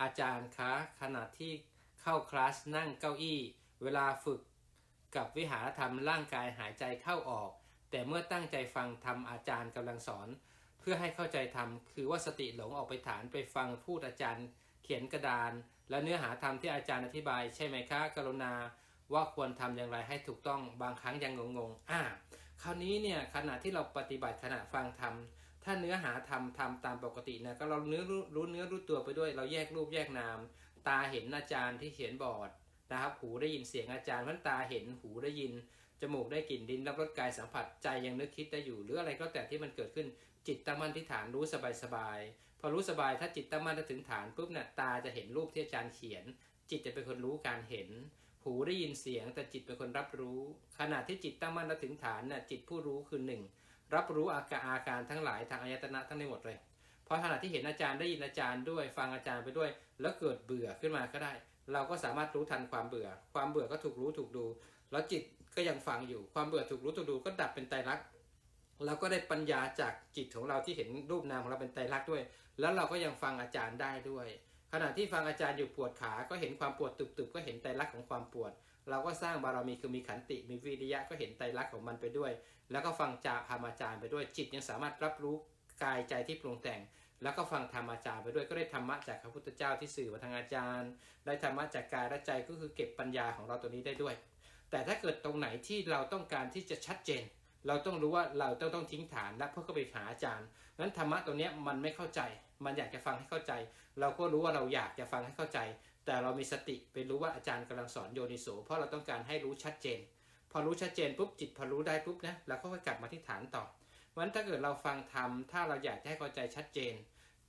อาจารย์คะขณะที่เข้าคลาสนั่งเก้าอี้ เวลาฝึกกับวิหารธรรมร่างกายหายใจเข้าออก แต่เมื่อตั้งใจฟังธรรมอาจารย์กำลังสอน เพื่อให้เข้าใจธรรมคือว่าสติหลงออกไปฐานไปฟังพูดอาจารย์ เขียนกระดาน และเนื้อหาธรรมที่อาจารย์อธิบาย ใช่ไหมคะ กรุณาว่าควรทำอย่างไรให้ถูกต้องบางครั้งยังงงๆอ่าคราวนี้เนี่ยขณะที่เราปฏิบัติขณะฟังธรรม ถ้าเนื้อหาธรรมทำตามปกตินะก็เราเนื้อรู้เนื้อรู้ตัวไปด้วย เราแยกรูปแยกนาม ตาเห็นอาจารย์ที่เขียนบอร์ดนะครับ หูได้ยินเสียงอาจารย์เพราะตาเห็นหูได้ยินจมูกได้กลิ่นดินรับรสกายสัมผัสใจยังนึกคิดได้อยู่ หรืออะไรก็แต่ที่มันเกิดขึ้นจิตตั้งมั่นที่ฐานรู้สบายสบายๆพอรู้สบายถ้าจิตตั้งมั่นถึงฐานปุ๊บเนี่ยตาจะเห็นรูปที่อาจารย์เขียน จิตจะเป็นคนรู้การเห็น หูได้ยินเสียงแต่จิตเป็นคนรับรู้ ขณะที่จิตตั้งมั่นและถึงฐานน่ะจิตผู้รู้คือหนึ่ง รับรู้อาการอาการทั้งหลายทางอายตนะทั้งในหมดเลย เพราะขณะที่เห็นอาจารย์ได้ยินอาจารย์ด้วย ฟังอาจารย์ไปด้วย แล้วเกิดเบื่อขึ้นมาก็ได้ เราก็สามารถรู้ทันความเบื่อ ความเบื่อก็ถูกรู้ถูกดู แล้วจิตก็ยังฟังอยู่ ความเบื่อถูกรู้ถูกดูก็ดับเป็นไตรลักษณ์เราก็ได้ปัญญาจากจิตของเราที่เห็นรูปนามของเราเป็นไตรลักษณ์ด้วย แล้วเราก็ยังฟังอาจารย์ได้ด้วย ขณะที่ฟังอาจารย์อยู่ปวดขา ก็เห็นความปวดตุบๆก็เห็นไตรลักษณ์ของความปวด เราก็สร้างบารมีคือมีขันติ มีวิริยะก็เห็นไตรลักษณ์ของมันไปด้วย แล้วก็ฟังจาธรรมอาจารย์ไปด้วยจิตยังสามารถรับรู้กายใจที่ปรุงแต่ง แล้วก็ฟังธรรมอาจารย์ไปด้วยก็ได้ธรรมะจากพระพุทธเจ้าที่สื่อมาทางอาจารย์ ได้ธรรมะจากกายและใจก็คือเก็บปัญญาของเราตัวนี้ได้ด้วย แต่ถ้าเกิดตรงไหนที่เราต้องการที่จะชัดเจน เราต้องรู้ว่าเราต้องต้องทิ้งฐานและเพื่อเขาไปหาอาจารย์นั้นธรรมะตัวเนี้ยมันไม่เข้าใจ มันอยากจะฟังให้เข้าใจ เราก็รู้ว่าเราอยากจะฟังให้เข้าใจ แต่เรามีสติไปรู้ว่าอาจารย์กำลังสอนโยนิโสเพราะเราต้องการให้รู้ชัดเจน พอรู้ชัดเจนปุ๊บจิตพอรู้ได้ปุ๊บนะเราก็ค่อยกลับมาที่ฐานต่อเพราะฉะนั้นถ้าเกิดเราฟังธรรมถ้าเราอยากให้เข้าใจชัดเจน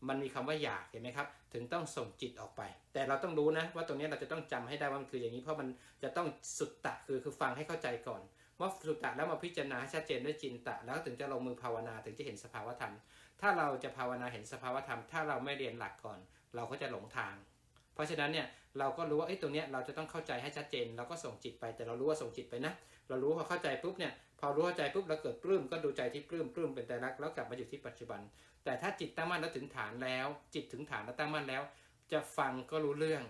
มันมีคำว่าอยากเห็นไหมครับ ถึงต้องส่งจิตออกไป แต่เราต้องรู้นะว่าตรงนี้เราจะต้องจำให้ได้ว่ามันคืออย่างนี้เพราะมันจะต้องสุดตะคือคือฟังให้เข้าใจก่อนว่าสุดตะแล้วมาพิจารณาชัดเจนด้วยจินตะ แล้วถึงจะลงมือภาวนาถึงจะเห็นสภาวธรรม ถ้าเราจะภาวนาเห็นสภาวธรรม ถ้าเราไม่เรียนหลักก่อน เราก็จะหลงทาง เพราะฉะนั้นเนี่ยเราก็รู้ว่าไอ้ตรงเนี้ยเราจะต้องเข้าใจให้ชัดเจน เราก็ส่งจิตไปแต่เรารู้ว่าส่งจิตไปนะ เรารู้พอเข้าใจปุ๊บเนี่ยพอรู้เข้าใจปุ๊บเราเกิดปลื้มก็ดูใจที่ปลื้มปลื้มเป็นแต่รักแล้วกลับมาอยู่ที่ปัจจุบัน แต่ถ้าจิตตั้งมั่นแล้วถึงฐานแล้ว จิตถึงฐานแล้วตั้งมั่นแล้ว จะฟังก็รู้เรื่อง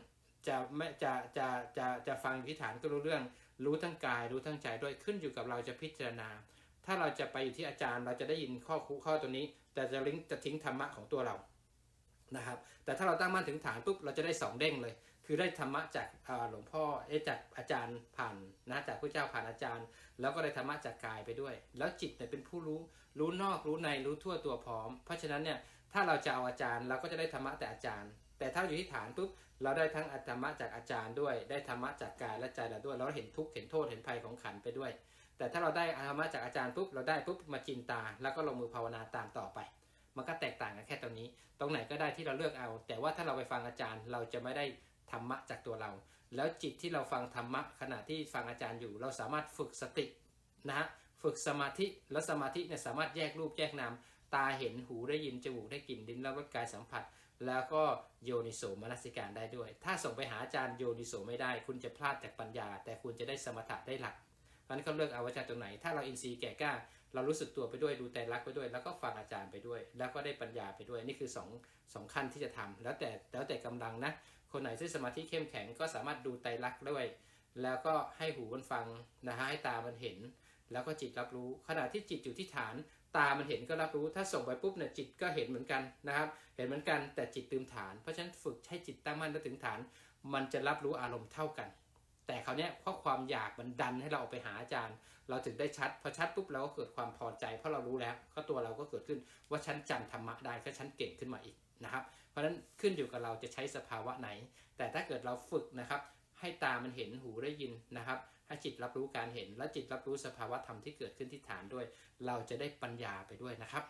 จะไม่จะจะจะจะฟังที่ฐานก็รู้เรื่อง รู้ทั้งกาย รู้ทั้งใจด้วยขึ้นอยู่กับเราจะพิจารณา ถ้าเราจะไปอยู่ที่อาจารย์เราจะได้ยินข้อคูข้อตัวนี้ แต่จะลิงก์จะทิ้งธรรมะของตัวเรา นะครับ แต่ถ้าเราตั้งมั่นถึงฐานปุ๊บเราจะได้สองเด้งเลย คือได้ธรรมะจากหลวงพ่อเอจากอาจารย์ผ่านนะจากพระเจ้าผ่านอาจารย์ แล้วก็ได้ธรรมะจากกายไปด้วย แล้วจิตเนี่ยเป็นผู้รู้รู้นอกรู้ในรู้ทั่วตัวพร้อม เพราะฉะนั้นเนี่ยถ้าเราจะเอาอาจารย์เราก็จะได้ธรรมะแต่อาจารย์ แต่ถ้าอยู่ที่ฐานปุ๊บเราได้ทั้งธรรมะจากอาจารย์ด้วย ได้ธรรมะจากกายและใจเราด้วย เราเห็นทุกข์เห็นโทษเห็นภัยของขันไปด้วย แต่ถ้าเราได้ธรรมะจากอาจารย์ปุ๊บเราได้ปุ๊บมาจินตา แล้วก็ลงมือภาวนาตามต่อไป มันก็แตกต่างกันแค่ตรงนี้ ตรงไหนก็ได้ที่เราเลือกเอา แต่ว่าถ้าเราไปฟังอาจารย์ เราจะไม่ได้ธรรมะจากตัวเรา แล้วจิตที่เราฟังธรรมะขณะที่ฟังอาจารย์อยู่ เราสามารถฝึกสตินะฮะฝึกสมาธิแล้วสมาธิเนี่ยสามารถแยกรูปแยกนามตาเห็นหูได้ยินจมูกได้กลิ่นดินแล้วรสกายสัมผัส แล้วก็โยนิโสมนสิการได้ด้วย ถ้าส่งไปหาอาจารย์โยนิโสไม่ได้ คุณจะพลาดจากปัญญา แต่คุณจะได้สมถะได้หลักเพราะนั้นเขาเลือกเอาอาจารย์ตรงไหน ถ้าเราอินทรีย์แก่กล้า เรารู้สึกตัวไปด้วยดูแต่รักไปด้วย แล้วก็ฟังอาจารย์ไปด้วย แล้วก็ได้ปัญญาไปด้วยนี่คือสองสองขั้นที่จะทำแล้วแต่แล้วแต่กำลังนะคนไหนที่สมาธิเข้มแข็งก็สามารถดูไตรักด้วย แล้วก็ให้หูมันฟังนะฮะให้ตามันเห็น แล้วก็จิตรับรู้ ขณะที่จิตอยู่ที่ฐานตามันเห็นก็รับรู้ ถ้าส่งไปปุ๊บเนี่ยจิตก็เห็นเหมือนกันนะครับ เห็นเหมือนกันแต่จิตตื่นฐาน เพราะฉะนั้นฝึกให้จิตตั้งมั่นแล้วถึงฐาน มันจะรับรู้อารมณ์เท่ากัน แต่คราวเนี้ยเพราะความอยากมันดันให้เราออกไปหาอาจารย์ เราถึงได้ชัดพอชัดปุ๊บเราก็เกิดความพอใจ เพราะเรารู้แล้วก็ตัวเราก็เกิดขึ้นว่าฉันจำธรรมะได้ก็ฉันเก่งขึ้นมาอีกนะครับ เพราะฉะนั้นขึ้นอยู่กับเราจะใช้สภาวะไหน แต่ถ้าเกิดเราฝึกนะครับให้ตามันเห็นหูได้ยินนะครับให้จิตรับรู้การเห็นและจิตรับรู้สภาวะธรรมที่เกิดขึ้นที่ฐานด้วย เราจะได้ปัญญาไปด้วยนะครับ